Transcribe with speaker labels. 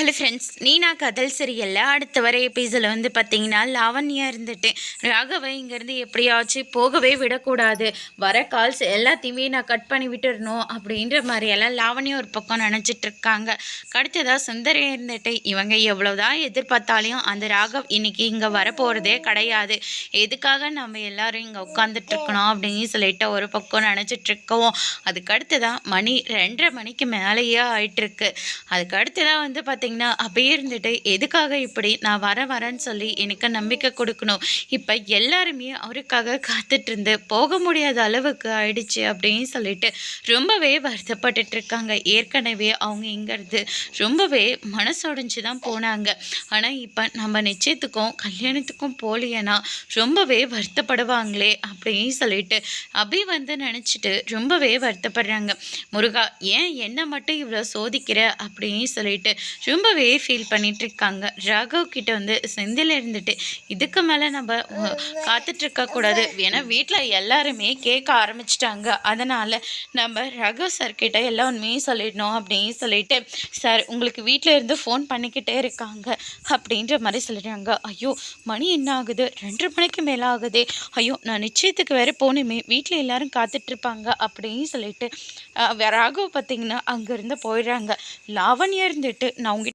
Speaker 1: Hello friends நீனா கதல் சீரியலில் அடுத்த வர எபிசோடில் வந்து பார்த்தீங்கன்னா லாவண்யா இருந்துட்டு ராகவை இங்கேருந்து எப்படியாச்சும் போகவே விடக்கூடாது. வர கால்ஸ் எல்லாத்தையுமே நான் கட் பண்ணி விட்டுறணும் அப்படின்ற மாதிரியெல்லாம் லாவண்யா ஒரு பக்கம் நினச்சிட்டு இருக்காங்க. அடுத்ததாக சுந்தரி இருந்துட்டு இவங்க எவ்வளோதான் எதிர்பார்த்தாலையும் அந்த ராகவ் இன்னைக்கு இங்கே வரப்போகிறதே கிடையாது. எதுக்காக நம்ம எல்லாரும் இங்கே உட்காந்துட்டு இருக்கணும் அப்படின்னு சொல்லிட்டு ஒரு பக்கம் நினச்சிட்டு அதுக்கடுத்து அதுக்கு அடுத்ததான் மணி ரெண்டரை மணிக்கு மேலேயே ஆயிட்டுருக்கு. அதுக்கு அடுத்ததாக வந்து பார்த்தீங்கன்னா அப்படியே இருந்துட்டு எதுக்காக இப்படி? நான் வர வரேன்னு சொல்லி எனக்கு நம்பிக்கை கொடுக்கணும். இப்போ எல்லாருமே அவருக்காக காத்துட்டு இருந்து போக முடியாத அளவுக்கு ஆயிடுச்சு அப்படின்னு சொல்லிட்டு ரொம்பவே வருத்தப்பட்டுட்டு இருக்காங்க. ஏற்கனவே அவங்க இங்கிறது ரொம்பவே மனசுடைஞ்சு தான் போனாங்க. ஆனால் இப்போ நம்ம நிச்சயத்துக்கும் கல்யாணத்துக்கும் போகலையேனா ரொம்பவே வருத்தப்படுவாங்களே அப்படின்னு சொல்லிட்டு அபி வந்து நினச்சிட்டு ரொம்பவே வருத்தப்படுறாங்க. முருகா ஏன் என்ன மட்டும் இவ்வளோ சோதிக்கிற? அப்படின்னு சொல்லிட்டு ரொம்பவே ஃபீல் பண்ணிட்டு இருக்காங்க ராகவ் கிட்ட வந்து செந்தில் இருந்துட்டு இதுக்கு மேலே நம்ம அஹ், காத்துட்டு இருக்க கூடாது. ஏன்னா வீட்டில் எல்லாருமே கேட்க ஆரம்பிச்சிட்டாங்க. அதனால் நம்ம ராகவ் சார்கிட்ட எல்லா உண்மையும் சொல்லிடணும் அப்படின்னு சொல்லிட்டு சார் உங்களுக்கு வீட்டில் இருந்து ஃபோன் பண்ணிக்கிட்டே இருக்காங்க அப்படின்ற மாதிரி சொல்லிடுறாங்க. ஐயோ மணி என்ன ஆகுது? ரெண்டு மணிக்கு மேலே ஆகுதே. ஐயோ நான் நிச்சயத்துக்கு வேறு போகணுமே. வீட்டில் எல்லாரும் காத்துட்ருப்பாங்க அப்படின்னு சொல்லிட்டு ராகவ் பார்த்தீங்கன்னா அங்கேருந்து போயிடுறாங்க. லாவண்யா இருந்துட்டு நான் உங்ககிட்ட